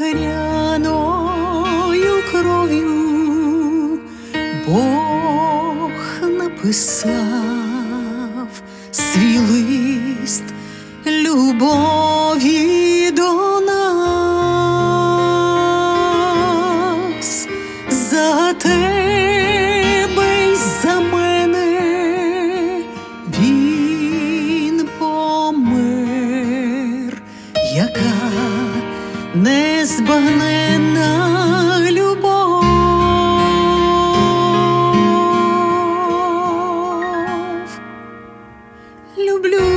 багряною кров'ю Бог написав свій лист любові до. огненна любов, люблю.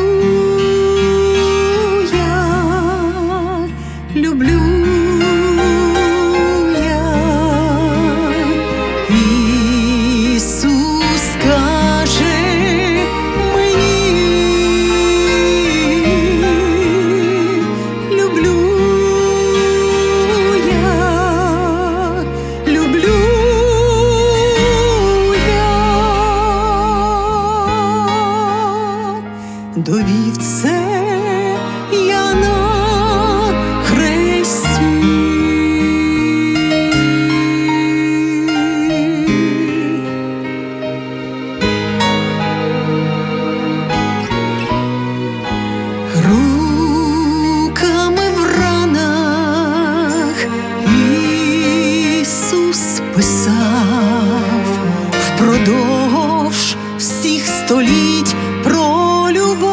століть про любов.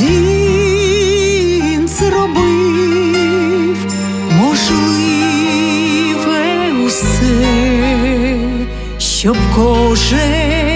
Він зробив можливе усе, щоб кожен.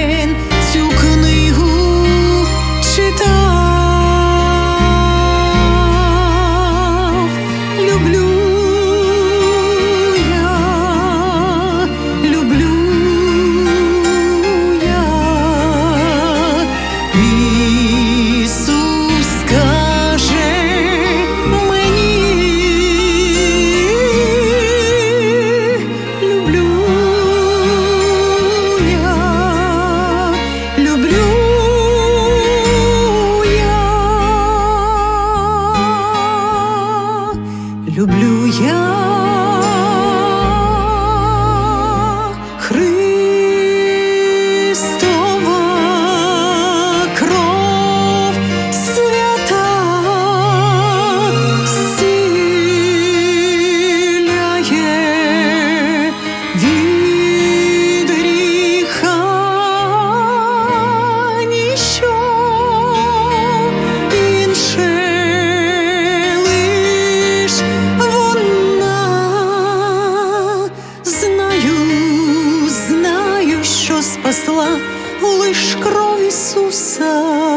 лиш кров Ісуса.